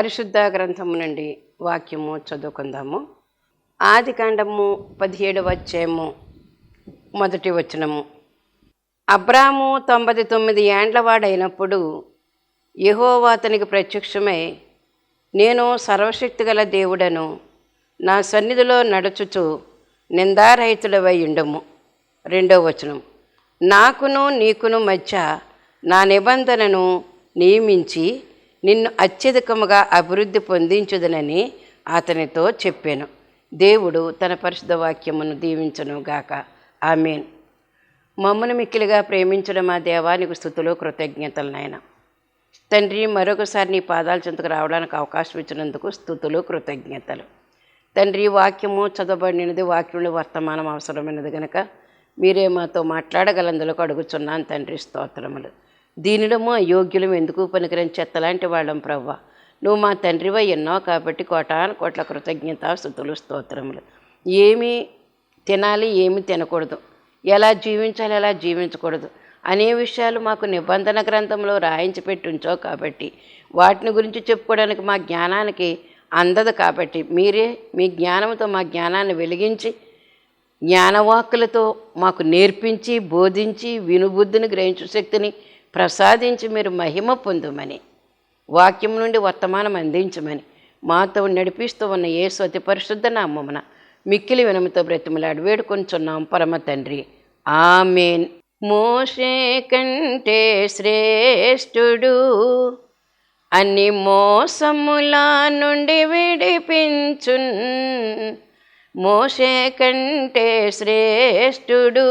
పరిశుద్ధ గ్రంథము నుండి వాక్యము చదువుకుందాము. ఆది కాండము పదిహేడవ అధ్యాయము మొదటి వచనము. అబ్రాము తొంభై తొమ్మిది ఏండ్లవాడైనప్పుడు యెహోవా అతనికి ప్రత్యక్షమై నేను సర్వశక్తి గల దేవుడను నా సన్నిధిలో నడుచుచు నిందారహితుడవై ఉండము. రెండో వచనం నాకును నీకును మధ్య నా నిబంధనను నియమించి నిన్ను అత్యధికముగా అభివృద్ధి పొందించుదనని అతనితో చెప్పాను. దేవుడు తన పరిశుద్ధ వాక్యమును దీవించను గాక. ఆమెన్. మమ్మను మిక్కిలిగా ప్రేమించడం మా దేవానికి స్థుతులు కృతజ్ఞతలు నాయన. తండ్రి మరొకసారి నీ పాదాల చెంతకు రావడానికి అవకాశం ఇచ్చినందుకు స్థుతులు కృతజ్ఞతలు. తండ్రి వాక్యము చదవబడినది వాక్యంలో వర్తమానం అవసరమైనది గనక మీరే మాతో మాట్లాడగలందులకు అడుగుచున్నాను తండ్రి స్తోత్రములు. దీనిడము అయోగ్యులం ఎందుకు పనికిరని చెత్తలాంటి వాళ్ళం ప్రవ్వ. నువ్వు మా తండ్రివై ఎన్నో కాబట్టి కోటాను కోట్ల కృతజ్ఞత స్థుతులు స్తోత్రములు. ఏమి తినాలి ఏమి తినకూడదు. ఎలా జీవించాలి ఎలా జీవించకూడదు. అనే విషయాలు మాకు నిబంధన గ్రంథంలో రాయించి పెట్టుంచో కాబట్టి వాటిని గురించి చెప్పుకోవడానికి మా జ్ఞానానికి అందదు కాబట్టి మీరే మీ జ్ఞానంతో మా జ్ఞానాన్ని వెలిగించి జ్ఞానవాక్కులతో మాకు నేర్పించి బోధించి వినుబుద్ధిని గ్రహించు శక్తిని ప్రసాదించి మీరు మహిమ పొందుమని వాక్యం నుండి వర్తమానం అందించమని మాతో నడిపిస్తూ ఉన్న ఏ అతి పరిశుద్ధ నామమున మిక్కిలి వినముతో బ్రతిమలాడు వేడుకొంచున్నాం పరమ తండ్రి. ఆమెన్. మోషే కంటే శ్రేష్ఠుడు అన్ని మోసముల నుండి విడిపించున్. మోషే కంటే శ్రేష్ఠుడు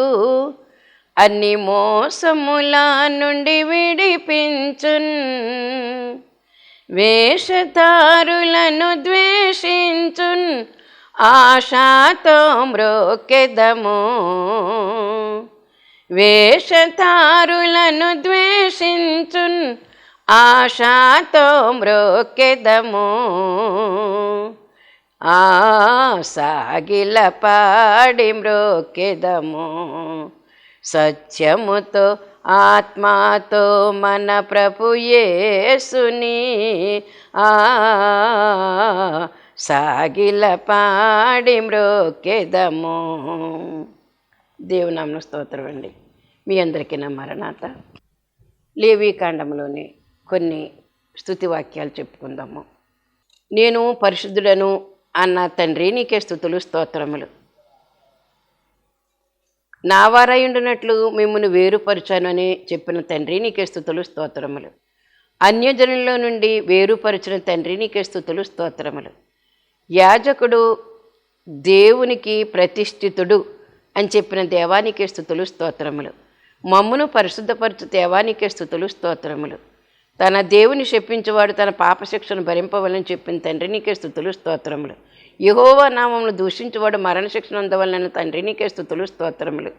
అన్ని మోసముల నుండి విడిపించున్. వేషతారులను ద్వేషించున్. ఆశాతో మ్రోకెదము. వేషతారులను ద్వేషించున్. ఆశాతో మ్రోకెదము. ఆ సాగిల పాడి మ్రోకెదము. సత్యముతో ఆత్మాతో మన ప్రభుయేసుని ఆ సాగిల పాడి మ్రోకెదము. దేవునామన స్తోత్రం అండి. మీ అందరికీ నా మరణాత. లేవీ కొన్ని స్థుతి వాక్యాలు చెప్పుకుందాము. నేను పరిశుద్ధుడను అన్న తండ్రి నీకే స్థుతులు స్తోత్రములు. నావారయుండునట్లు మిమ్మల్ని వేరుపరచాను అని చెప్పిన తండ్రి నీకే స్థుతులు స్తోత్రములు. అన్యజనుల నుండి వేరుపరిచిన తండ్రి నీకే స్థుతులు స్తోత్రములు. యాజకుడు దేవునికి ప్రతిష్ఠితుడు అని చెప్పిన దేవానికే స్థుతులు స్తోత్రములు. మమ్మును పరిశుద్ధపరచు దేవానికే స్థుతులు స్తోత్రములు. తన దేవుని శప్పించేవాడు తన పాపశిక్షను భరింపవలని చెప్పిన తండ్రి నీకే స్థుతులు స్తోత్రములు. యహోవా నామమును దూషించువాడు మరణశిక్షణ అందవలన తండ్రి నీకే స్థుతులు స్తోత్రములు.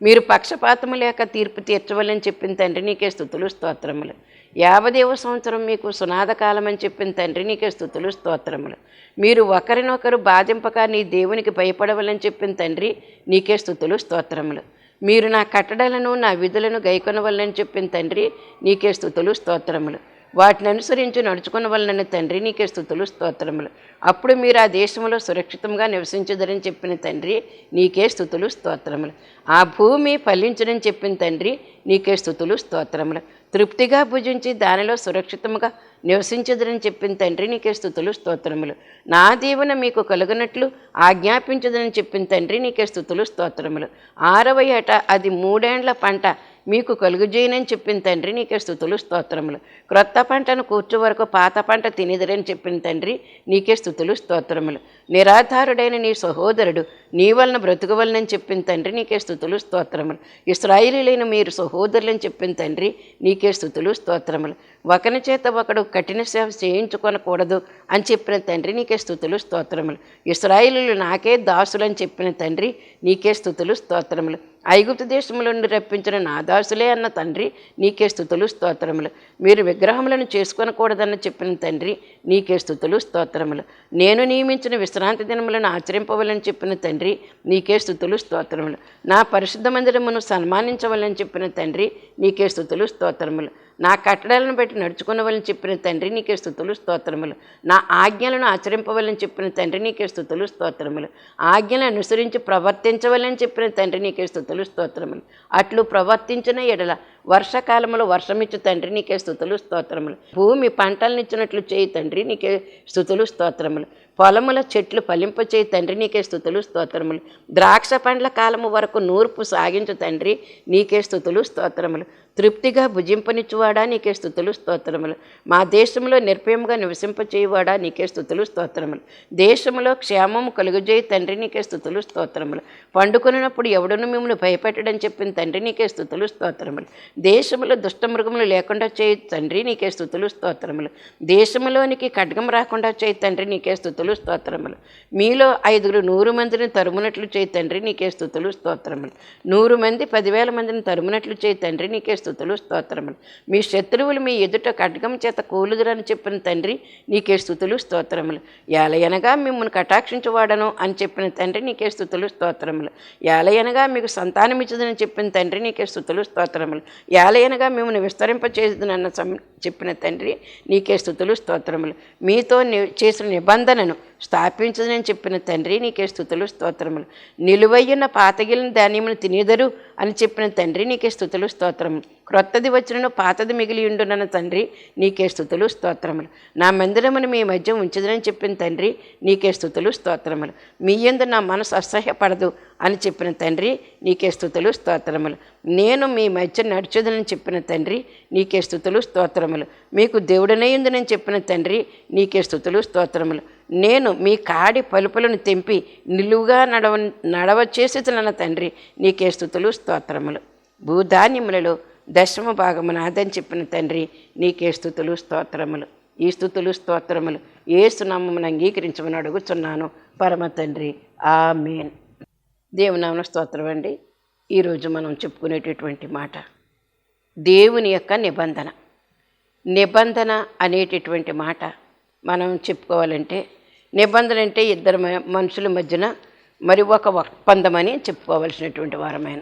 మీరు పక్షపాతము లేక తీర్పు తీర్చవలని చెప్పిన తండ్రి నీకే స్థుతులు స్తోత్రములు. యావదేవ సంవత్సరం మీకు సునాద కాలం అని చెప్పిన తండ్రి నీకే స్థుతులు స్తోత్రములు. మీరు ఒకరినొకరు బాధింపక నీ దేవునికి భయపడవలని చెప్పిన తండ్రి నీకే స్థుతులు స్తోత్రములు. మీరు నా కట్టడలను నా విధులను గైకొనవల్లని చెప్పిన తండ్రి నీకే స్థుతులు స్తోత్రములు. వాటిని అనుసరించి నడుచుకున్న వలన తండ్రి నీకే స్థుతులు స్తోత్రములు. అప్పుడు మీరు ఆ దేశంలో సురక్షితంగా నివసించదని చెప్పిన తండ్రి నీకే స్థుతులు స్తోత్రములు. ఆ భూమి ఫలించడని చెప్పిన తండ్రి నీకే స్థుతులు స్తోత్రములు. తృప్తిగా భుజించి దానిలో సురక్షితముగా నివసించదని చెప్పిన తండ్రి నీకే స్థుతులు స్తోత్రములు. నా దీవెన మీకు కలుగునట్లు ఆజ్ఞాపించదని చెప్పిన తండ్రి నీకే స్థుతులు స్తోత్రములు. ఆరవ ఏట అది మూడేండ్ల పంట. మీకు కలుగుజేయనని చెప్పిన తండ్రి నీకే స్థుతులు స్తోత్రములు. క్రొత్త పంటను కూర్చు వరకు పాత పంట తినిదిరని చెప్పిన తండ్రి నీకే స్థుతులు స్తోత్రములు. నిరాధారుడైన నీ సహోదరుడు నీ వలన బ్రతుకవలనని చెప్పిన తండ్రి నీకే స్థుతులు స్తోత్రములు. ఇస్రాయిలీలైన మీరు సహోదరులని చెప్పిన తండ్రి నీకే స్థుతులు స్తోత్రములు. ఒకని చేత ఒకడు కఠిన సేవ చేయించుకొనకూడదు అని చెప్పిన తండ్రి నీకే స్థుతులు స్తోత్రములు. ఇస్రాయిలీలు నాకే దాసులని చెప్పిన తండ్రి నీకే స్థుతులు స్తోత్రములు. ఐగుప్తు దేశంలో నుండి రప్పించిన నా దాసులే అన్న తండ్రి నీకే స్థుతులు స్తోత్రములు. మీరు విగ్రహములను చేసుకొనకూడదన్న చెప్పిన తండ్రి నీకే స్థుతులు స్తోత్రములు. నేను నియమించిన విశ్రాంతి దినములను ఆచరింపవలని చెప్పిన తండ్రి నీకే స్థుతులు స్తోత్రములు. నా పరిశుద్ధ మందిరమును సన్మానించవలని చెప్పిన తండ్రి నీకే స్థుతులు స్తోత్రములు. నా కట్టడాలను బట్టి నడుచుకునవలని చెప్పిన తండ్రి నీకే స్థుతులు స్తోత్రములు. నా ఆజ్ఞలను ఆచరింపవలని చెప్పిన తండ్రి నీకే స్థుతులు స్తోత్రములు. ఆజ్ఞలను అనుసరించి ప్రవర్తించవలని చెప్పిన తండ్రి నీకే స్థుతులు స్తోత్రములు. అట్లు ప్రవర్తించిన ఎడల వర్షకాలంలో వర్షమిచ్చు తండ్రి నీకే స్థుతులు స్తోత్రములు. భూమి పంటలనిచ్చినట్లు చేయి తండ్రి నీకే స్థుతులు స్తోత్రములు. పొలముల చెట్లు ఫలింపచేయి తండ్రి నీకే స్థుతులు స్తోత్రములు. ద్రాక్ష పండ్ల కాలము వరకు నూర్పు సాగించు తండ్రి నీకే స్థుతులు స్తోత్రములు. తృప్తిగా భుజింపనిచ్చువాడా నీకే స్థుతులు స్తోత్రములు. మా దేశంలో నిర్భయముగా నివసింపచేయువాడా నీకే స్థుతులు స్తోత్రములు. దేశంలో క్షేమము కలుగుజేయి తండ్రి నీకే స్థుతులు స్తోత్రములు. పండుకున్నప్పుడు ఎవడును మిమ్మల్ని భయపెట్టడని చెప్పిన తండ్రి నీకే స్థుతులు స్తోత్రములు. దేశంలో దుష్టమృగములు లేకుండా చేయి తండ్రి నీకే స్థుతులు స్తోత్రములు. దేశంలోనికి ఖడ్గం రాకుండా చేయి తండ్రి నీకే స్థుతులు స్తోత్రములు మీలో ఐదుగురు నూరు మందిని తరుమునట్లు చేయి తండ్రి నీకే స్థుతులు స్తోత్రములు. నూరు మంది పదివేల మందిని తరుమునట్లు చేయి తండ్రి నీకే స్థుతులు స్తోత్రములు. మీ శత్రువులు మీ ఎదుట ఖడ్గం చేత కూలుదురని చెప్పిన తండ్రి నీకే స్థుతులు స్తోత్రములు. ఏలయనగా మిమ్మల్ని కటాక్షించువాడను అని చెప్పిన తండ్రి నీకే స్థుతులు స్తోత్రములు. ఏలయనగా మీకు సంతానం ఇచ్చదని చెప్పిన తండ్రి నీకే స్థుతులు స్తోత్రములు. ఏలయనగా మిమ్మల్ని విస్తరింపచేయుదునన్న సం చెప్పిన తండ్రి నీకే స్థుతులు స్తోత్రములు. మీతో ని- చేసిన నిబంధనను స్థాపించదని చెప్పిన తండ్రి నీకే స్థుతులు స్తోత్రములు. నిలువయ్యున్న పాతగిలిన ధాన్యమును తినేదరు అని చెప్పిన తండ్రి నీకే స్థుతులు స్తోత్రములు. క్రొత్తది వచ్చినను పాతది మిగిలి ఉండునన్న తండ్రి నీకే స్థుతులు స్తోత్రములు. నా మందిరమును మీ మధ్య ఉంచదని చెప్పిన తండ్రి నీకే స్థుతులు స్తోత్రములు. మీ యందు నా మనసు అసహ్యపడదు అని చెప్పిన తండ్రి నీకే స్థుతులు స్తోత్రములు. నేను మీ మధ్య నడుచుదని చెప్పిన తండ్రి నీకే స్థుతులు స్తోత్రములు. మీకు దేవుడనయ్యుందని చెప్పిన తండ్రి నీకే స్థుతులు స్తోత్రములు. నేను మీ కాడి పలుపులను తెంపి నిలువుగా నడవ నడవ చేసిన తండ్రి నీకే స్థుతులు స్తోత్రములు. భూధాన్యములలో దశమ భాగము అదని చెప్పిన తండ్రి నీకే స్థుతులు స్తోత్రములు. ఈ స్థుతులు స్తోత్రములు ఏ సునామమును అంగీకరించమని అడుగుచున్నాను. పరమ తండ్రి ఆ మేన్ దేవునామన స్తోత్రం అండి. ఈరోజు మనం చెప్పుకునేటటువంటి మాట దేవుని యొక్క నిబంధన. నిబంధన అనేటటువంటి మాట మనం చెప్పుకోవాలంటే నిబంధన అంటే ఇద్దరు మ- మనుషుల మధ్యన మరి ఒక ఒప్పందమని చెప్పుకోవలసినటువంటి వారమైన.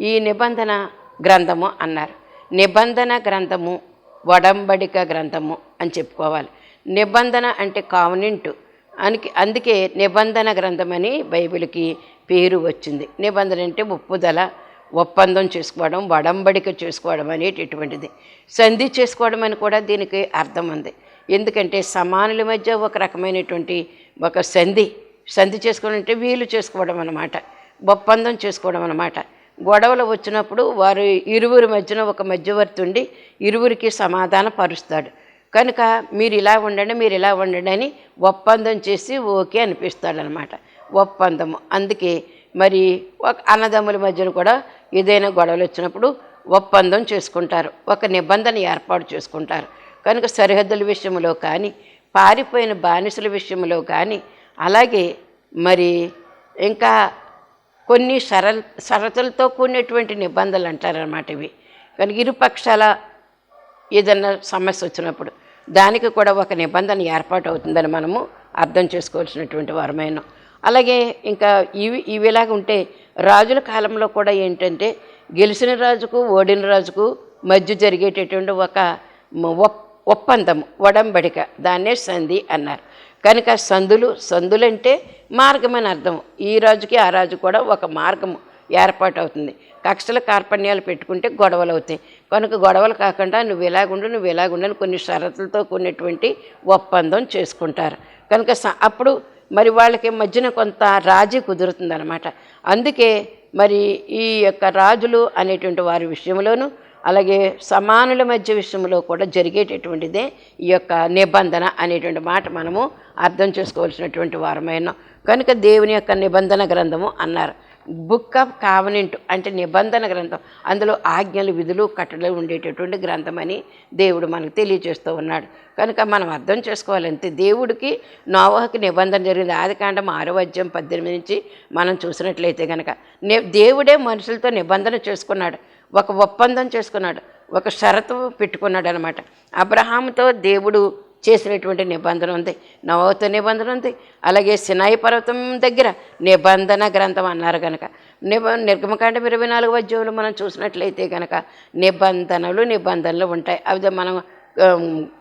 ఈ నిబంధన గ్రంథము అన్నారు. నిబంధన గ్రంథము వడంబడిక గ్రంథము అని చెప్పుకోవాలి. నిబంధన అంటే కావనింటు. అనికి అందుకే నిబంధన గ్రంథమని బైబిల్కి పేరు వచ్చింది. నిబంధన అంటే ఒప్పుదల ఒప్పందం చేసుకోవడం వడంబడిక చేసుకోవడం అనేటటువంటిది. సంధి చేసుకోవడం అని కూడా దీనికి అర్థం ఉంది. ఎందుకంటే సమానుల మధ్య ఒక రకమైనటువంటి ఒక సంధి సంధి చేసుకోవడం అంటే వీలు చేసుకోవడం అన్నమాట ఒప్పందం చేసుకోవడం అన్నమాట. గొడవలు వచ్చినప్పుడు వారు ఇరువురి మధ్యన ఒక మధ్యవర్తి ఉండి ఇరువురికి సమాధాన పరుస్తాడు. కనుక మీరు ఇలా ఉండండి మీరు ఇలా ఉండండి అని ఒప్పందం చేసి ఓకే అనిపిస్తాడనమాట ఒప్పందము. అందుకే మరి ఒక అన్నదమ్ముల మధ్యన కూడా ఏదైనా గొడవలు వచ్చినప్పుడు ఒప్పందం చేసుకుంటారు. ఒక నిబంధన ఏర్పాటు చేసుకుంటారు. కనుక సరిహద్దుల విషయంలో కానీ పారిపోయిన బానిసల విషయంలో కానీ అలాగే మరి ఇంకా కొన్ని షర షరతులతో కూడినటువంటి నిబంధనలు అంటారనమాట ఇవి. కనుక ఇరుపక్షాల ఏదన్నా సమస్య వచ్చినప్పుడు దానికి కూడా ఒక నిబంధన ఏర్పాటు అవుతుందని మనము అర్థం చేసుకోవాల్సినటువంటి వరమైన. అలాగే ఇంకా ఇవి ఇవిలాగా ఉంటే రాజుల కాలంలో కూడా ఏంటంటే గెలిచిన రాజుకు ఓడిన రాజుకు మధ్య జరిగేటటువంటి ఒక ఒప్పందము ఒడంబడిక దాన్నే సంధి అన్నారు. కనుక సందులు సందులంటే మార్గం అని అర్థం. ఈ రాజుకి ఆ రాజు కూడా ఒక మార్గము ఏర్పాటు అవుతుంది కక్షల కార్పణ్యాలు పెట్టుకుంటే గొడవలు అవుతాయి కనుక గొడవలు కాకుండా నువ్వు ఇలాగుండు నువ్వు ఇలాగుండని కొన్ని షరతులతో కూడినటువంటి ఒప్పందం చేసుకుంటారు. కనుక అప్పుడు మరి వాళ్ళకి మధ్యన కొంత రాజీ కుదురుతుందన్నమాట. అందుకే మరి ఈ యొక్క రాజులు అనేటువంటి వారి విషయంలోనూ అలాగే సమానుల మధ్య విషయంలో కూడా జరిగేటటువంటిదే ఈ యొక్క నిబంధన అనేటువంటి మాట మనము అర్థం చేసుకోవాల్సినటువంటి వారమైన. కనుక దేవుని యొక్క నిబంధన గ్రంథము అన్నారు. బుక్ ఆఫ్ కావనెంట్ అంటే నిబంధన గ్రంథం. అందులో ఆజ్ఞలు విధులు కట్టలు ఉండేటటువంటి గ్రంథం అని దేవుడు మనకు తెలియజేస్తూ ఉన్నాడు. కనుక మనం అర్థం చేసుకోవాలంటే దేవుడికి నోవహకి నిబంధన జరిగింది. ఆది కాండం ఆరో అధ్యాయం పద్దెనిమిది నుంచి మనం చూసినట్లయితే కనుక నే- దేవుడే మనుషులతో నిబంధన చేసుకున్నాడు. ఒక ఒప్పందం చేసుకున్నాడు ఒక షరతు పెట్టుకున్నాడు అనమాట అబ్రహాముతో దేవుడు చేసినటువంటి నిబంధన ఉంది నవోతో నిబంధన ఉంది అలాగే సినాయి పర్వతం దగ్గర నిబంధన గ్రంథం అన్నారు కనుక నిబ నిర్గమకాండం ఇరవై నాలుగు అధ్యాయంలో మనం చూసినట్లయితే కనుక నిబంధనలు నిబంధనలు ఉంటాయి. అవి మనం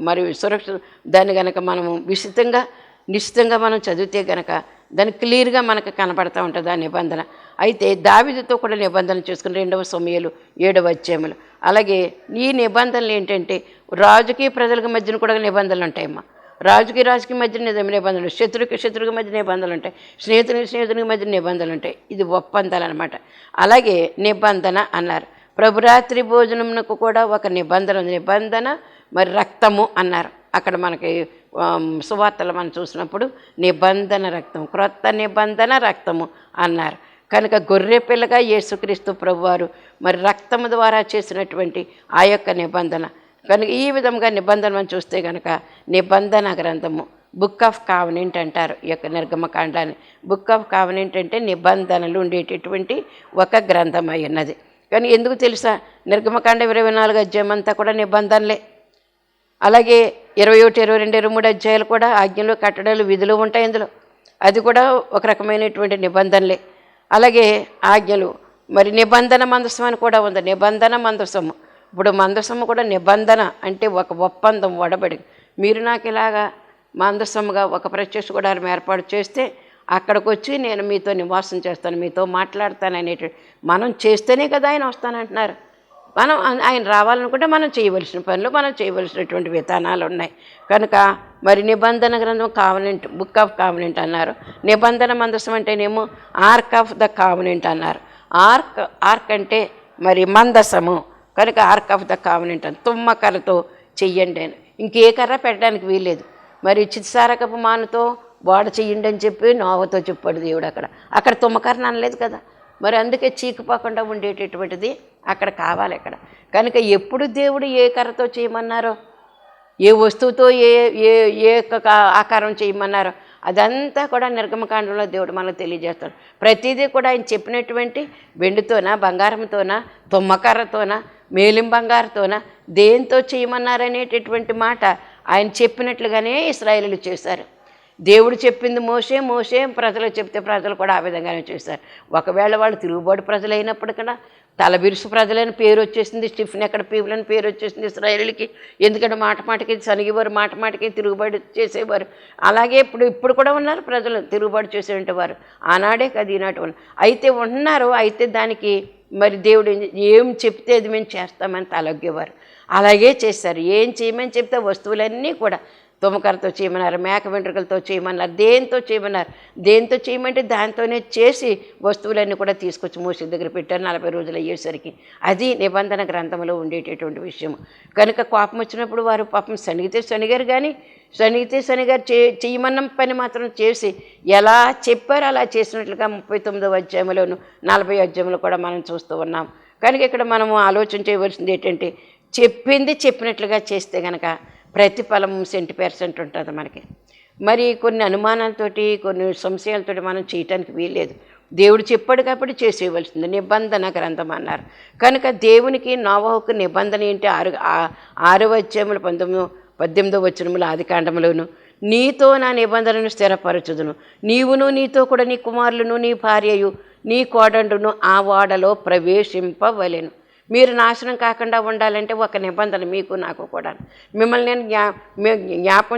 మరియు మరి సురక్ష దాన్ని కనుక మనము విస్తృతంగా నిశ్చితంగా మనం చదివితే కనుక దాని క్లియర్గా మనకు కనపడుతూ ఉంటుంది ఆ నిబంధన. అయితే దావిదతో కూడా నిబంధన చేసుకుని రెండవ సమయాలు ఏడవ అధ్యాయములు. అలాగే ఈ నిబంధనలు ఏంటంటే రాజుకి ప్రజలకు మధ్యన కూడా నిబంధనలు ఉంటాయమ్మా. రాజుకి రాజుకి మధ్య నిబంధనలు శత్రుకి శత్రుకి మధ్య నిబంధనలు ఉంటాయి. స్నేహితునికి స్నేహితునికి మధ్య నిబంధనలు ఉంటాయి. ఇది ఒప్పందాలు అనమాట అలాగే నిబంధన అన్నారు. ప్రభురాత్రి భోజనంకు కూడా ఒక నిబంధన నిబంధన మరి రక్తము అన్నారు. అక్కడ మనకి సువార్తలు మనం చూసినప్పుడు నిబంధన రక్తం క్రొత్త నిబంధన రక్తము అన్నారు. కనుక గొర్రె పిల్లగా యేసుక్రీస్తు ప్రభువారు మరి రక్తము ద్వారా చేసినటువంటి ఆ యొక్క నిబంధన. కనుక ఈ విధంగా నిబంధన మనం చూస్తే కనుక నిబంధన గ్రంథము బుక్ ఆఫ్ కావనెంట్ అంటారు ఈ యొక్క నిర్గమకాండాన్ని. బుక్ ఆఫ్ కావనెంట్ అంటే నిబంధనలు ఉండేటటువంటి ఒక గ్రంథం అయి ఉన్నది. కానీ ఎందుకు తెలుసా? నిర్గమకాండం ఇరవై నాలుగు అధ్యాయం అంతా కూడా నిబంధనలే. అలాగే ఇరవై ఒకటి ఇరవై రెండు ఇరవై మూడు అధ్యాయాలు కూడా ఆజ్ఞలు కట్టడాలు విధులు ఉంటాయి ఇందులో. అది కూడా ఒక రకమైనటువంటి నిబంధనలే. అలాగే ఆజ్ఞలు. మరి నిబంధన మందసం అని కూడా ఉంది. నిబంధన మందసము ఇప్పుడు మందసము కూడా నిబంధన అంటే ఒక ఒప్పందం వడబడి మీరు నాకు ఇలాగా మందసముగా ఒక ప్రత్యక్ష గుడారం ఏర్పాటు చేస్తే అక్కడికి వచ్చి నేను మీతో నివాసం చేస్తాను మీతో మాట్లాడతాను అనేటువంటి మనం చేస్తేనే కదా ఆయన వస్తానంటున్నారు. మనం ఆయన రావాలనుకుంటే మనం చేయవలసిన పనులు మనం చేయవలసినటువంటి విధానాలు ఉన్నాయి. కనుక మరి నిబంధన గ్రంథం కావనెంట్ బుక్ ఆఫ్ కావనెంట్ అన్నారు. నిబంధన మందసం అంటేనేమో ఆర్క్ ఆఫ్ ద కావనెంట్ అన్నారు. ఆర్క్ ఆర్క్ అంటే మరి మందసము. కనుక ఆర్క్ ఆఫ్ ద కావనెంట్ అని తుమ్మ కర్రతో చెయ్యండి అని. ఇంకే కర్ర పెట్టడానికి వీల్లేదు. మరి చిత్సారకపు మానుతో వాడ చెయ్యండి అని చెప్పి నోవతో చెప్పాడు దేవుడు అక్కడ. అక్కడ తుమ్మకర్ర అనలేదు కదా. మరి అందుకే చీకుపోకుండా ఉండేటటువంటిది అక్కడ కావాలి అక్కడ. కనుక ఎప్పుడు దేవుడు ఏ కర్రతో చేయమన్నారో ఏ వస్తువుతో ఏ ఏ ఏ ఆకారం చేయమన్నారో అదంతా కూడా నిర్గమకాండంలో దేవుడు మనకు తెలియజేస్తాడు. ప్రతిదీ కూడా ఆయన చెప్పినటువంటి వెండితోనా బంగారంతోనా తుమ్మకర్రతోనా మేలిం బంగారుతోనా దేంతో చేయమన్నారనేటటువంటి మాట ఆయన చెప్పినట్లుగానే ఇస్రాయేలీలు చేశారు. దేవుడు చెప్పింది మోసే మోసే ప్రజలు చెప్తే ప్రజలు కూడా ఆ విధంగానే చేశారు. ఒకవేళ వాళ్ళు తిరుగుబాటు ప్రజలు కూడా తలబిరుసు ప్రజలైన పేరు వచ్చేసింది స్టిఫిన్ ఎక్కడ పీపుల్ అని పేరు వచ్చేసింది ఇస్రాయేలీలకి. ఎందుకంటే మాట మాటకి సనిగేవారు మాట మాటకి తిరుగుబాటు చేసేవారు. అలాగే ఇప్పుడు ఇప్పుడు కూడా ఉన్నారు ప్రజలు తిరుగుబాటు చేసేటువంటి వారు. ఆనాడే కదా ఈనాటి వాళ్ళు. అయితే ఉన్నారు అయితే దానికి మరి దేవుడు ఏం- చెప్తే అది మేము చేస్తామని తలొగ్గేవారు. అలాగే చేశారు. ఏం చేయమని చెప్తే వస్తువులన్నీ కూడా తుమ్మకరతో చేయమన్నారు మేక వెంట్రుకలతో చేయమన్నారు దేంతో చేయమన్నారు? దేంతో చేయమంటే దాంతోనే చేసి వస్తువులన్నీ కూడా తీసుకొచ్చి మోసి దగ్గర పెట్టారు నలభై రోజులు అయ్యేసరికి. అది నిబంధన గ్రంథంలో ఉండేటటువంటి విషయం కనుక కోపం వచ్చినప్పుడు వారు పాపం శనిగితే శనిగారు కానీ శనిగితే శనిగారు చే చేయమన్న పని మాత్రం చేసి ఎలా చెప్పారో అలా చేసినట్లుగా ముప్పై తొమ్మిదవ అధ్యాయంలోను నలభై అధ్యాయంలో కూడా మనం చూస్తూ ఉన్నాం. కనుక ఇక్కడ మనము ఆలోచన చేయవలసింది ఏంటంటే చెప్పింది చెప్పినట్లుగా చేస్తే కనుక ప్రతిఫలం సెంటీ పర్సెంట్ ఉంటుంది మనకి. మరి కొన్ని అనుమానాలతోటి కొన్ని సంశయాలతోటి మనం చేయటానికి వీల్లేదు. దేవుడు చెప్పాడు కాబట్టి చేసేయవలసింది. నిబంధన గ్రంథం అన్నారు. కనుక దేవునికి నోవహుకు నిబంధన ఏంటి? ఆరు ఆరవ అధ్యాయములు పంతొమ్మిది పద్దెనిమిదో వచ్చినములు ఆది కాండములోను. నీతో నా నిబంధనను స్థిరపరచుదును. నీవును నీతో కూడా నీ కుమారులను నీ భార్యయు నీ కోడండును ఆ వాడలో ప్రవేశింపవలెను. మీరు నాశనం కాకుండా ఉండాలంటే ఒక నిబంధన మీకు నాకు కూడా. మిమ్మల్ని నేను జ్ఞా మే-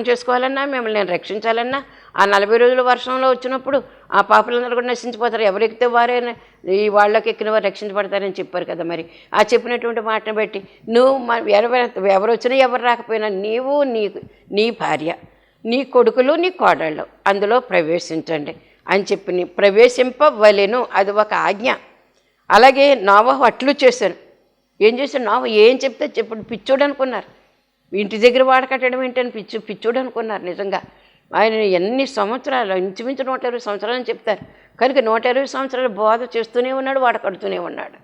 చేసుకోవాలన్నా మిమ్మల్ని నేను రక్షించాలన్నా ఆ నలభై రోజుల వర్షంలో వచ్చినప్పుడు ఆ పాపలందరూ కూడా నశించిపోతారు. ఎవరెక్కితే వారే ఈ వాళ్ళకి ఎక్కిన వారు రక్షించబడతారని చెప్పారు కదా మరి. ఆ చెప్పినటువంటి మాటను బట్టి నువ్వు ఎవరు ఎవరు వచ్చినా ఎవరు రాకపోయినా నీవు నీ నీ భార్య నీ కొడుకులు నీ కోడళ్ళు అందులో ప్రవేశించండి అని చెప్పి ప్రవేశింపవలెను. అది ఒక ఆజ్ఞ. అలాగే నోవహు అట్లు చేశాను ఏం చేశాడు? నోవ ఏం చెప్తే చెప్పు. పిచ్చోడు అనుకున్నారు. ఇంటి దగ్గర వాడ కట్టడం ఏంటని పిచ్చు పిచ్చోడు అనుకున్నారు నిజంగా. ఆయన ఎన్ని సంవత్సరాలు ఇంచుమించు నూట ఇరవై సంవత్సరాలు అని చెప్తారు. కనుక నూట ఇరవై సంవత్సరాలు బోధ చేస్తూనే ఉన్నాడు వాడ కడుతూనే ఉన్నాడు.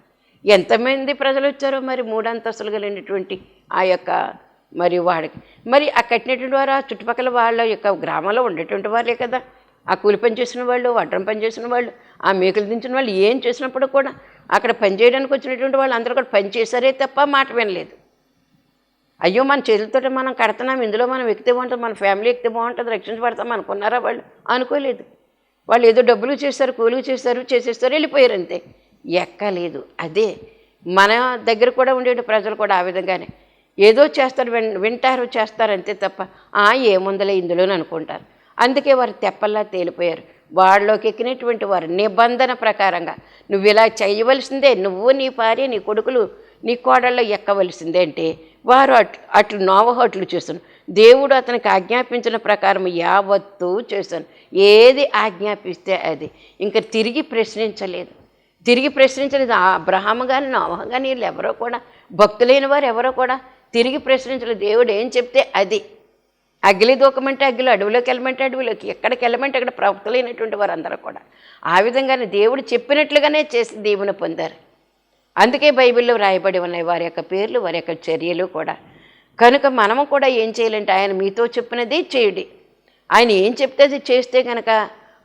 ఎంతమంది ప్రజలు వచ్చారో మరి మూడంతస్తులు కలిగినటువంటి ఆ యొక్క మరి వాడికి. మరి ఆ కట్టినటువంటి వారు ఆ చుట్టుపక్కల వాళ్ళ యొక్క గ్రామంలో ఉండేటువంటి వాళ్ళే కదా. ఆ కూలి పని చేసిన వాళ్ళు వడ్రం పని చేసిన వాళ్ళు ఆ మేకలు దించిన వాళ్ళు ఏం చేసినప్పుడు కూడా అక్కడ పనిచేయడానికి వచ్చినటువంటి వాళ్ళు అందరూ కూడా పని చేశారే తప్ప మాట వినలేదు. అయ్యో మన చేతులతో మనం కడుతున్నాం ఇందులో మనం ఎక్కితే బాగుంటుంది మన ఫ్యామిలీ ఎక్కితే బాగుంటుంది రక్షించబడతాం అనుకున్నారా వాళ్ళు? అనుకోలేదు. వాళ్ళు ఏదో డబ్బులు చేస్తారు కూలికి చేశారు చేసేస్తారు వెళ్ళిపోయారు అంతే. ఎక్కలేదు. అదే మన దగ్గర కూడా ఉండే ప్రజలు కూడా ఆ విధంగానే. ఏదో చేస్తారు విన్ వింటారు చేస్తారు అంతే తప్ప ఆ ఏముందలే ఇందులోనే అనుకుంటారు. అందుకే వారు తెప్పల్లా తేలిపోయారు. వాళ్ళలోకి ఎక్కినటువంటి వారు నిబంధన ప్రకారంగా నువ్వు ఇలా చేయవలసిందే నువ్వు నీ భార్య నీ కొడుకులు నీ కోడల్లో ఎక్కవలసిందే అంటే వారు అట్లు అట్లు నోవహట్లు చూశాను చేశాను. దేవుడు అతనికి ఆజ్ఞాపించిన ప్రకారం యావత్తు చేశాను. ఏది ఆజ్ఞాపిస్తే అది. ఇంకా తిరిగి ప్రశ్నించలేదు. తిరిగి ప్రశ్నించలేదు. ఆ అబ్రహాము కానీ నోవహ కానీ వీళ్ళు ఎవరో కూడా భక్తులైన వారు ఎవరో కూడా తిరిగి ప్రశ్నించలేదు. దేవుడు ఏం చెప్తే అది. అగ్గిలి దూకమంటే అగ్గిలో అడవిలోకి వెళ్ళమంటే అడవిలోకి ఎక్కడికి వెళ్ళమంటే అక్కడ ప్రవక్తలైనటువంటి వారందరూ కూడా. ఆ విధంగానే దేవుడు చెప్పినట్లుగానే చేసి దేవుని పొందారు. అందుకే బైబిల్లో రాయబడి ఉన్నాయి వారి యొక్క పేర్లు వారి యొక్క చర్యలు కూడా. కనుక మనము కూడా ఏం చేయాలంటే ఆయన మీతో చెప్పినది చేయుడి. ఆయన ఏం చెప్తే అది చేస్తే కనుక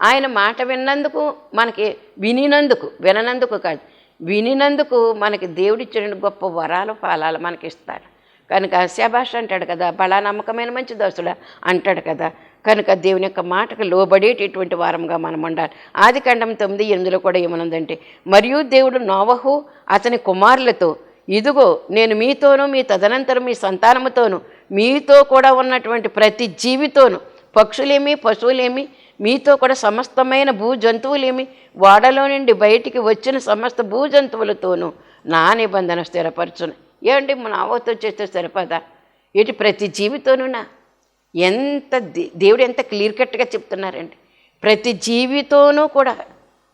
ఆయన మాట విన్నందుకు మనకి వినినందుకు విననందుకు కాదు వినినందుకు మనకి దేవుడిచ్చిన గొప్ప వరాలు ఫలాలు మనకి ఇస్తాడు కనుక శభాష్ అంటాడు కదా బలా నమ్మకమైన మంచి దోసుడా? అంటాడు కదా. కనుక దేవుని యొక్క మాటకు లోబడేటటువంటి వారంగా మనం ఉండాలి. ఆది ఖండం తొమ్మిది ఎనిమిదిలో కూడా ఏమనుందంటే మరియు దేవుడు నోవహు అతని కుమారులతో ఇదిగో నేను మీతోనూ మీ తదనంతరం మీ సంతానముతోనూ మీతో కూడా ఉన్నటువంటి ప్రతి జీవితోనూ పక్షులేమి పశువులేమి మీతో కూడా సమస్తమైన భూ జంతువులేమి వాడలో నుండి బయటికి వచ్చిన సమస్త భూ జంతువులతోనూ నా నిబంధన స్థిరపరచును. ఏమండి మన అవతో చేస్తే సరిపదా? ఏంటి ప్రతి జీవితోనూనా? ఎంత దే- దేవుడు ఎంత క్లియర్ కట్గా చెప్తున్నారండి. ప్రతి జీవితోనూ కూడా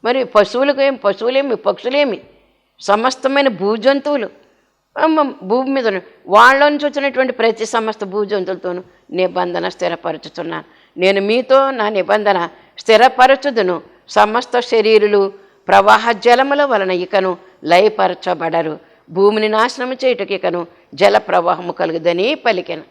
మరి పశువులకు ఏమి పశువులేమి పక్షులేమి సమస్తమైన భూజంతువులు భూమి మీద ఉన్న- వాళ్ళ నుంచి వచ్చినటువంటి ప్రతి సమస్త భూజంతువులతోనూ నిబంధన స్థిరపరచుతున్నాను నేను మీతో నా నిబంధన స్థిరపరచుదును. సమస్త శరీరులు ప్రవాహ జలముల వలన ఇకను లయపరచబడరు. భూమిని నాశనం చేయుటకు జల ప్రవాహము కలుగుదని పలికెను.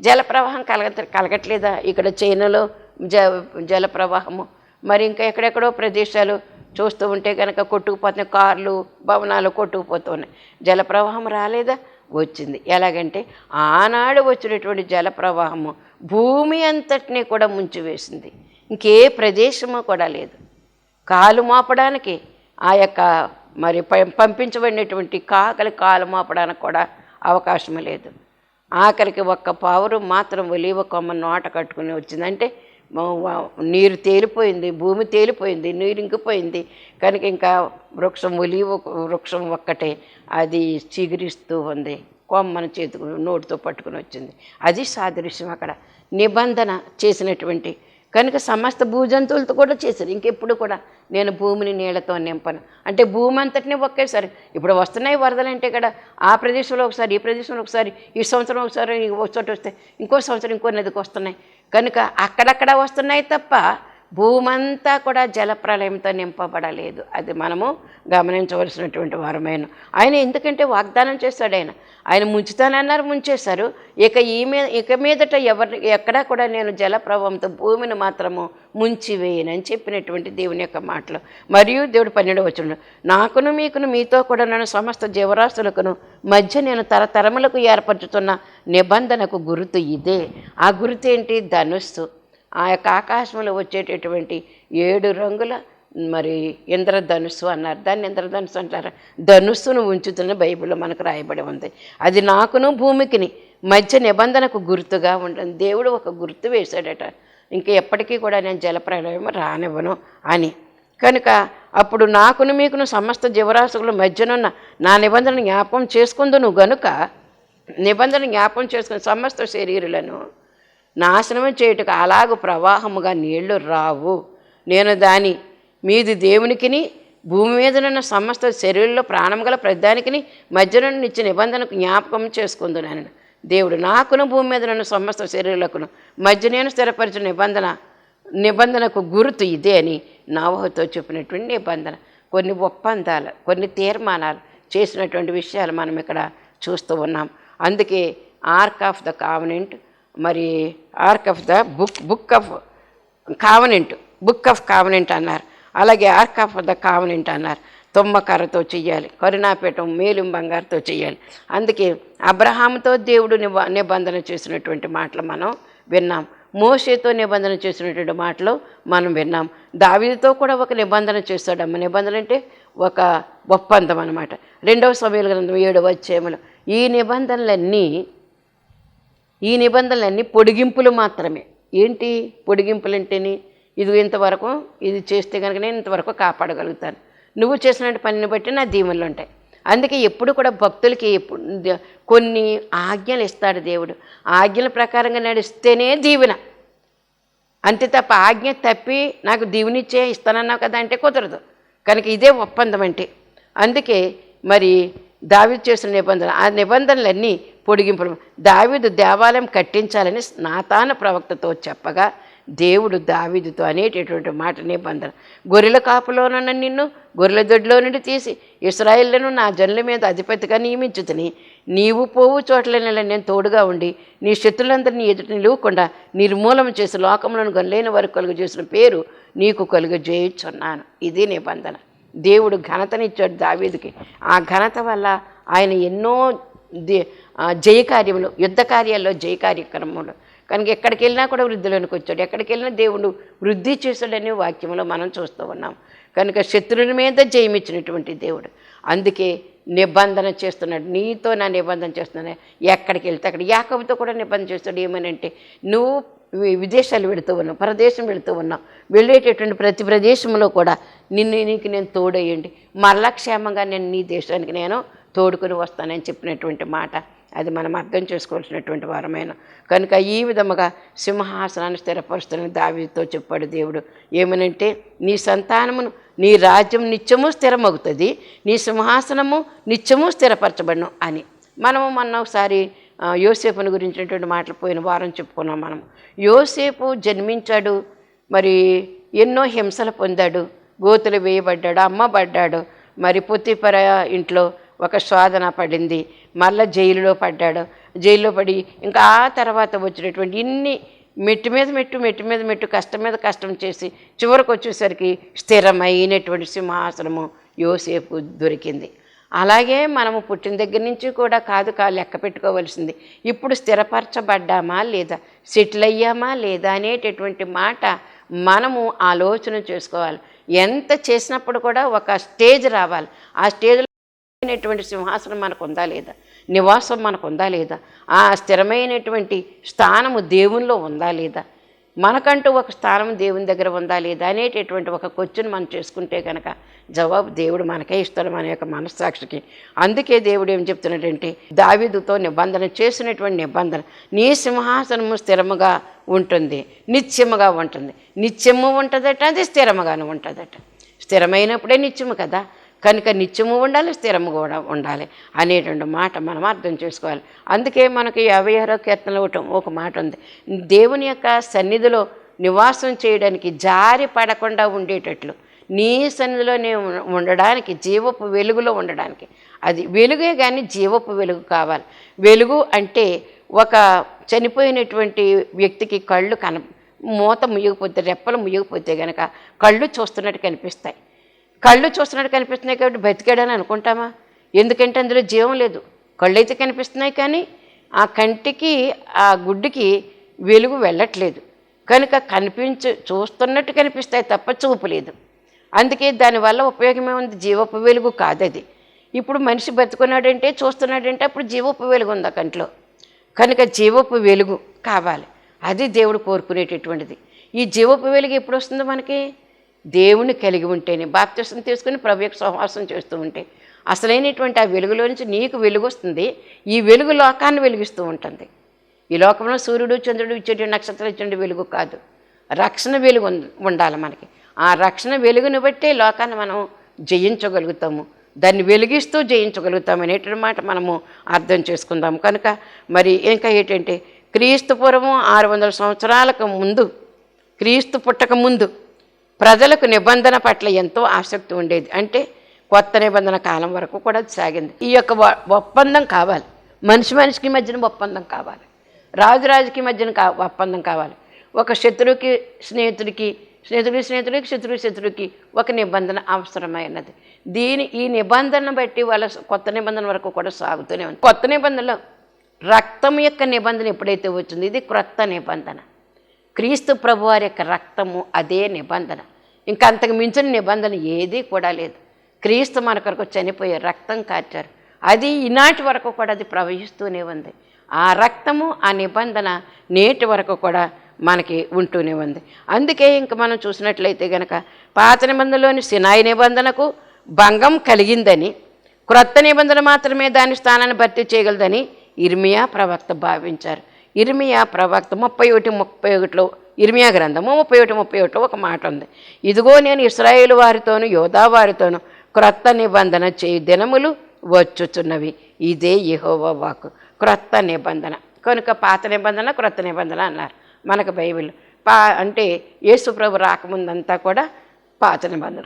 జల ప్రవాహం కలగ కలగట్లేదా? ఇక్కడ చైనాలో జ జల ప్రవాహము మరి ఇంకా ఎక్కడెక్కడో ప్రదేశాలు చూస్తూ ఉంటే కనుక కొట్టుకుపోతున్నాయి. కార్లు భవనాలు కొట్టుకుపోతున్నాయి. జల ప్రవాహం రాలేదా? వచ్చింది. ఎలాగంటే ఆనాడు వచ్చినటువంటి జల ప్రవాహము భూమి అంతటినీ కూడా ముంచివేసింది. ఇంకే ప్రదేశము కూడా లేదు. కాలు మోపడానికి ఆ యొక్క మరి పం- పంపించబడినటువంటి కాకలి కాలు మోపడానికి కూడా అవకాశం లేదు. ఆఖరికి ఒక్క పావురు మాత్రం ఒలివ కొమ్మ నోట కట్టుకుని వచ్చిందంటే నీరు తేలిపోయింది భూమి తేలిపోయింది నీరు ఇంకిపోయింది. కనుక ఇంకా వృక్షం ఒలివ వృక్షం ఒక్కటే అది చిగురిస్తూ ఉంది. కొమ్మను చేతుకు నోటితో పట్టుకుని వచ్చింది. అది సాదృశ్యం అక్కడ. నిబంధన చేసినటువంటి కనుక సమస్త భూజంతువులతో కూడా చేశారు. ఇంకెప్పుడు కూడా నేను భూమిని నీళ్ళతో నింపను. అంటే భూమి అంతటిని ఒకేసారి. ఇప్పుడు వస్తున్నాయి వరదలు అంటే ఇక్కడ ఆ ప్రదేశంలో ఒకసారి ఈ ప్రదేశంలో ఒకసారి ఈ సంవత్సరం ఒకసారి ఒక చోట వస్తే ఇంకో సంవత్సరం ఇంకో నదికి వస్తున్నాయి. కనుక అక్కడక్కడ వస్తున్నాయి తప్ప భూమంతా కూడా జలప్రలయంతో నింపబడలేదు. అది మనము గమనించవలసినటువంటి వారమైన. ఆయన ఎందుకంటే వాగ్దానం చేశాడు ఆయన. ఆయన ముంచుతానన్నారు ముంచేశారు. ఇక ఈ మీద ఇక మీదట ఎవరి ఎక్కడా కూడా నేను జలప్రవాహంతో భూమిని మాత్రము ముంచివేయనని చెప్పినటువంటి దేవుని యొక్క మాటలు. మరియు దేవుడు పన్నెండు వచ్చుడు నాకును మీకును మీతో కూడా నేను సమస్త జీవరాశులకును మధ్య నేను తరతరములకు ఏర్పరచుతున్న నిబంధనకు గుర్తు ఇదే. ఆ గుర్తు ఏంటి? ధనుస్సు. ఆ యొక్క ఆకాశంలో వచ్చేటటువంటి ఏడు రంగుల మరి ఇంద్రధనుస్సు అన్నారు. దాన్ని ఇంద్రధనుస్సు అంటారు. ధనుస్సును ఉంచుతున్న బైబిల్లో మనకు రాయబడి ఉంది. అది నాకును భూమికిని మధ్య నిబంధనకు గుర్తుగా ఉంటుంది దేవుడు ఒక గుర్తు వేశాడట. ఇంకా ఎప్పటికీ కూడా నేను జలప్రలయం రానివ్వను అని. కనుక అప్పుడు నాకును మీకును సమస్త జీవరాశుల మధ్యనున్న నా నిబంధన జ్ఞాపకం చేసుకుందును గనుక నిబంధన జ్ఞాపకం చేసుకుని సమస్త శరీరులను నాశనం చేయుటకు అలాగ ప్రవాహముగా నీళ్ళు రావు. నేను దాని మీది దేవునికిని భూమి మీదనున్న సమస్త శరీరంలో ప్రాణం గల ప్రతిదానికిని మధ్యలో ఇచ్చిన నిబంధనకు జ్ఞాపకం చేసుకుందునని దేవుడు నాకును భూమి మీద ఉన్న సమస్త శరీరాలకును మధ్య నేను స్థిరపరిచిన నిబంధన నిబంధనకు గుర్తు ఇదే అని నావహతో చెప్పినటువంటి నిబంధన. కొన్ని ఒప్పందాలు కొన్ని తీర్మానాలు చేసినటువంటి విషయాలు మనం ఇక్కడ చూస్తూ ఉన్నాం. అందుకే ఆర్క్ ఆఫ్ ద కావనెంట్ మరి ark of the book book of covenant book of covenant అన్నారు. అలాగే ఆర్క్ ఆఫ్ ద కావనెంట్ అన్నారు. తుమ్మకర్రతో చెయ్యాలి కరుణాపీఠం మేలిం బంగారుతో చెయ్యాలి. అందుకే అబ్రహాముతో దేవుడు నిబ నిబంధన చేసినటువంటి మాటలు మనం విన్నాం. మోషేతో నిబంధన చేసినటువంటి మాటలు మనం విన్నాం. దావీదుతో కూడా ఒక నిబంధన చేస్తాడమ్మ నిబంధన అంటే ఒక ఒప్పందం అనమాట రెండవ సమయాల గ్రంథం ఏడవ అధ్యాయంలో ఈ నిబంధనలన్నీ ఈ నిబంధనలన్నీ పొడిగింపులు మాత్రమే. ఏంటి పొడిగింపులు అంటేని ఇది ఇంతవరకు ఇది చేస్తే కనుక నేను ఇంతవరకు కాపాడగలుగుతాను. నువ్వు చేసిన పనిని బట్టి నా దీవెనలు ఉంటాయి. అందుకే ఎప్పుడు కూడా భక్తులకి ఎప్పుడు కొన్ని ఆజ్ఞలు ఇస్తాడు దేవుడు. ఆజ్ఞల ప్రకారంగా నడిస్తేనే దీవెన. అంతే తప్ప ఆజ్ఞ తప్పి నాకు దీవునిచ్చే ఇస్తానన్నావు కదా అంటే కుదరదు. కనుక ఇదే ఒప్పందం అంటే. అందుకే మరి దావిదు చేసిన నిబంధన ఆ నిబంధనలన్నీ పొడిగింపులు. దావీదు దేవాలయం కట్టించాలని నాతాన ప్రవక్తతో చెప్పగా దేవుడు దావీదుతో అనేటటువంటి మాట నిబంధన గొర్రెల కాపులోనున్న నిన్ను గొర్రెల దొడ్లో నుండి తీసి ఇస్రాయిల్లను నా జనుల మీద అధిపతిగా నియమించుతుని నీవు పోవు చోట్ల నేను తోడుగా ఉండి నీ శత్రులందరినీ ఎదుట నిలువకుండా నిర్మూలన చేసి లోకంలోని గొనలేని వరకు కలుగు చేసిన పేరు నీకు కలుగజేయుచున్నాను. ఇది నిబంధన. దేవుడు ఘనతనిచ్చాడు దావీదుకి. ఆ ఘనత వల్ల ఆయన ఎన్నో దే యుద్ధ కార్యాల్లో జయ కార్యక్రమంలో కనుక ఎక్కడికి వెళ్ళినా కూడా వృద్ధిలోనికి వచ్చాడు. ఎక్కడికి వెళ్ళినా దేవుడు వృద్ధి చేశాడనే వాక్యంలో మనం చూస్తూ ఉన్నాం. కనుక శత్రుని మీద జయమిచ్చినటువంటి దేవుడు. అందుకే నిబంధన చేస్తున్నాడు. నీతో నా నిబంధన చేస్తున్నాను. ఎక్కడికి వెళ్తే అక్కడ. యాకబుతో కూడా నిబంధన చేస్తాడు. ఏమనంటే నువ్వు విదేశాలు వెళుతూ ఉన్నాం ప్రదేశం వెళుతూ ఉన్నాం. వెళ్ళేటటువంటి ప్రతి ప్రదేశంలో కూడా నిన్ను నీకు నేను తోడయ్యండి. మరలా క్షేమంగా నేను నీ దేశానికి నేను తోడుకొని వస్తానని చెప్పినటువంటి మాట. అది మనం అర్థం చేసుకోవాల్సినటువంటి వారమైన. కనుక ఈ విధముగా సింహాసనాన్ని స్థిరపరుస్తున్న దావితో చెప్పాడు దేవుడు. ఏమనంటే నీ సంతానమును నీ రాజ్యం నిత్యము స్థిరమవుతుంది నీ సింహాసనము నిత్యము స్థిరపరచబడను అని. మనము మొన్న ఒకసారి యోసేపుని గురించినటువంటి మాటలు పోయిన వారం చెప్పుకున్నాం మనం. యోసేపు జన్మించాడు మరి ఎన్నో హింసలు పొందాడు గోతులు వేయబడ్డాడు అమ్మబడ్డాడు మరి పొత్తిపర ఇంట్లో ఒక శోధన పడింది మళ్ళా జైలులో పడ్డాడు. జైల్లో పడి ఇంకా ఆ తర్వాత వచ్చినటువంటి ఇన్ని మెట్టు మీద మెట్టు మెట్టు మీద మెట్టు కష్టం మీద కష్టం చేసి చివరికి వచ్చేసరికి స్థిరమైనటువంటి సింహాసనము యోసేపు దొరికింది. అలాగే మనము పుట్టిన దగ్గర నుంచి కూడా కాదు కా లెక్క పెట్టుకోవలసింది. ఇప్పుడు స్థిరపరచబడ్డామా లేదా? సెటిల్ అయ్యామా లేదా అనేటటువంటి మాట మనము ఆలోచన చేసుకోవాలి. ఎంత చేసినప్పుడు కూడా ఒక స్టేజ్ రావాలి. ఆ స్టేజ్లో స్థిరమైనటువంటి సింహాసనం మనకు ఉందా లేదా? నివాసం మనకు ఉందా లేదా? ఆ స్థిరమైనటువంటి స్థానము దేవునిలో ఉందా లేదా? మనకంటూ ఒక స్థానం దేవుని దగ్గర ఉందా లేదా అనేటటువంటి ఒక క్వశ్చన్ మనం చేసుకుంటే కనుక జవాబు దేవుడు మనకే ఇస్తాడు మన యొక్క మనస్సాక్షికి. అందుకే దేవుడు ఏం చెప్తున్నాడంటే దావిదుతో నిబంధన చేసినటువంటి నిబంధన నీ సింహాసనము స్థిరముగా ఉంటుంది నిత్యముగా ఉంటుంది. నిత్యము ఉంటుందట అది స్థిరముగాను ఉంటుందట. స్థిరమైనప్పుడే నిత్యము కదా. కనుక నిత్యము ఉండాలి స్థిరము కూడా ఉండాలి అనేటువంటి మాట మనం అర్థం చేసుకోవాలి. అందుకే మనకి యాభై ఆరో కీర్తనలో ఒక మాట ఉంది. దేవుని యొక్క సన్నిధిలో నివాసం చేయడానికి జారి పడకుండా ఉండేటట్లు నీ సన్నిధిలో నేను ఉండడానికి జీవపు వెలుగులో ఉండడానికి. అది వెలుగే కానీ జీవపు వెలుగు కావాలి. వెలుగు అంటే ఒక చనిపోయినటువంటి వ్యక్తికి కళ్ళు కన మూత ముయ్యకపోతే రెప్పలు ముయ్యకపోతే కనుక కళ్ళు చూస్తున్నట్టు కనిపిస్తాయి. కళ్ళు చూస్తున్నట్టు కనిపిస్తున్నాయి కాబట్టి బతికాడని అనుకుంటామా? ఎందుకంటే అందులో జీవం లేదు. కళ్ళు అయితే కనిపిస్తున్నాయి కానీ ఆ కంటికి ఆ గుడ్డుకి వెలుగు వెళ్ళట్లేదు. కనుక కనిపించు చూస్తున్నట్టు కనిపిస్తాయి తప్ప చూపు లేదు. అందుకే దానివల్ల ఉపయోగమే ఉంది జీవపు వెలుగు కాదది. ఇప్పుడు మనిషి బతుకున్నాడంటే చూస్తున్నాడంటే అప్పుడు జీవపు వెలుగు ఉంది ఆ కంట్లో. కనుక జీవపు వెలుగు కావాలి. అది దేవుడు కోరుకునేటటువంటిది. ఈ జీవపు వెలుగు ఎప్పుడు వస్తుందో మనకి? దేవుని కలిగి ఉంటేనే బాప్తిసం తీసుకుని ప్రభు యొక్క సహవాసం చేస్తూ ఉంటే అసలైనటువంటి ఆ వెలుగులో నుంచి నీకు వెలుగు వస్తుంది ఈ వెలుగు లోకాన్ని వెలిగిస్తూ ఉంటుంది. ఈ లోకంలో సూర్యుడు చంద్రుడు ఇచ్చేటి నక్షత్రం ఇచ్చే వెలుగు కాదు. రక్షణ వెలుగు ఉండాలి మనకి. ఆ రక్షణ వెలుగును బట్టే లోకాన్ని మనం జయించగలుగుతాము. దాన్ని వెలిగిస్తూ జయించగలుగుతాం అనేటువంటి మాట మనము అర్థం చేసుకుందాం. కనుక మరి ఇంకా ఏంటంటే క్రీస్తు పూర్వం ఆరు వందల సంవత్సరాలకు ముందు క్రీస్తు పుట్టక ముందు ప్రజలకు నిబంధన పట్ల ఎంతో ఆసక్తి ఉండేది. అంటే కొత్త నిబంధన కాలం వరకు కూడా సాగింది. ఈ యొక్క ఒప్పందం కావాలి. మనిషి మనిషికి మధ్యన ఒప్పందం కావాలి. రాజు రాజుకి మధ్యన కా ఒప్పందం కావాలి. ఒక శత్రువుకి స్నేహితుడికి స్నేహితుడికి స్నేహితుడికి శత్రువు శత్రువుకి ఒక నిబంధన అవసరమైనది. దీని ఈ నిబంధనను బట్టి వాళ్ళ కొత్త నిబంధన వరకు కూడా సాగుతూనే ఉంది. కొత్త నిబంధనలో రక్తం యొక్క నిబంధన ఎప్పుడైతే వచ్చింది ఇది క్రొత్త నిబంధన. క్రీస్తు ప్రభు వారి యొక్క రక్తము అదే నిబంధన. ఇంకా అంతకు మించిన నిబంధన ఏదీ కూడా లేదు. క్రీస్తు మన కొరకు చనిపోయే రక్తం కార్చారు అది ఈనాటి వరకు కూడా అది ప్రవహిస్తూనే ఉంది. ఆ రక్తము ఆ నిబంధన నేటి వరకు కూడా మనకి ఉంటూనే ఉంది. అందుకే ఇంక మనం చూసినట్లయితే గనక పాత నిబంధనలోని సినాయి నిబంధనకు భంగం కలిగిందని క్రొత్త నిబంధన మాత్రమే దాని స్థానాన్ని భర్తీ చేయగలదని ఇర్మియా ప్రవక్త భావించారు. ఇర్మియా ప్రవక్త ముప్పై ఒకటి ముప్పై ఒకటిలో ఇర్మియా గ్రంథము ముప్పై ఒకటి ముప్పై ఒకటిలో ఒక మాట ఉంది. ఇదిగో నేను ఇస్రాయేల్ వారితోనూ యోధా వారితోనూ క్రొత్త నిబంధన చేయి దినములు వచ్చుచున్నవి. ఇదే యెహోవా వాక్కు. క్రొత్త నిబంధన. కనుక పాత నిబంధన క్రొత్త నిబంధన అన్నారు మనకు బైబిల్ పా అంటే యేసు ప్రభు రాకముందంతా కూడా పాత నిబంధన.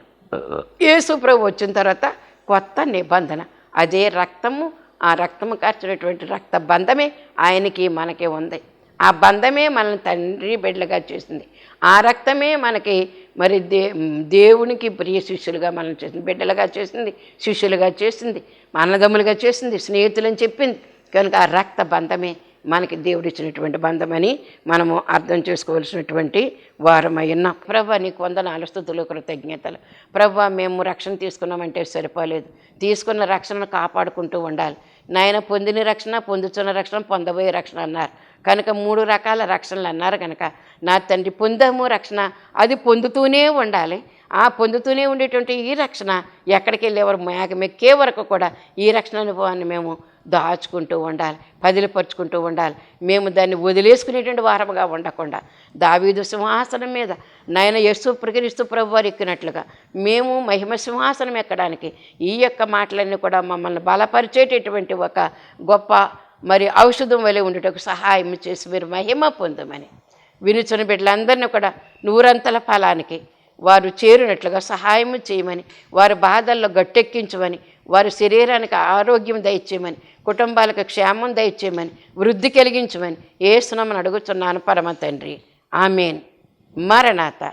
యేసు ప్రభు వచ్చిన తర్వాత కొత్త నిబంధన. అదే రక్తము ఆ రక్తము కార్చినటువంటి రక్త బంధమే ఆయనకి మనకి ఉంది. ఆ బంధమే మనల్ని తండ్రి బిడ్డలుగా చేసింది. ఆ రక్తమే మనకి మరి దే దేవునికి ప్రియ శిష్యులుగా మనం చేసింది. బిడ్డలుగా చేసింది శిష్యులుగా చేసింది అన్నదమ్ములుగా చేసింది స్నేహితులని చెప్పింది. కనుక ఆ రక్త బంధమే మనకి దేవుడిచ్చినటువంటి బంధమని మనము అర్థం చేసుకోవాల్సినటువంటి వారమై ఉన్నాం. ప్రభా నీకు వందనాలు స్థుతులు కృతజ్ఞతలు. ప్రభా మేము రక్షణ తీసుకున్నామంటే సరిపోలేదు. తీసుకున్న రక్షణను కాపాడుకుంటూ ఉండాలి. నాయన పొందిన రక్షణ పొందుతున్న రక్షణ పొందబోయే రక్షణ అన్నారు. కనుక మూడు రకాల రక్షణలు అన్నారు కనుక నా తండ్రి పొందము రక్షణ అది పొందుతూనే ఉండాలి. ఆ పొందుతూనే ఉండేటువంటి ఈ రక్షణ ఎక్కడికి వెళ్ళేవారు? మేఘమెక్కే వరకు కూడా ఈ రక్షణ అనుభవాన్ని మేము దాచుకుంటూ ఉండాలి పదిలిపరుచుకుంటూ ఉండాలి. మేము దాన్ని వదిలేసుకునేటువంటి వారముగా ఉండకుండా దావీదు సింహాసనం మీద నాయన యస్సు ప్రకరిస్తూ ప్రభు వారు ఎక్కినట్లుగా మేము మహిమ సింహాసనం ఎక్కడానికి ఈ యొక్క మాటలన్నీ కూడా మమ్మల్ని బలపరిచేటటువంటి ఒక గొప్ప మరి ఔషధం వలె ఉండేటకు సహాయం చేసి మీరు మహిమ పొందమని. వినుచుని బిడ్డలందరినీ కూడా నూరంతల ఫలానికి వారు చేరినట్లుగా సహాయం చేయమని వారి బాధల్లో గట్టెక్కించమని వారి శరీరానికి ఆరోగ్యం దయచేయమని కుటుంబాలకు క్షేమం దయచేయమని వృద్ధి కలిగించమని ఏ స్నామని అడుగుతున్నాను పరమ తండ్రి. ఆమెన్. మరణాత.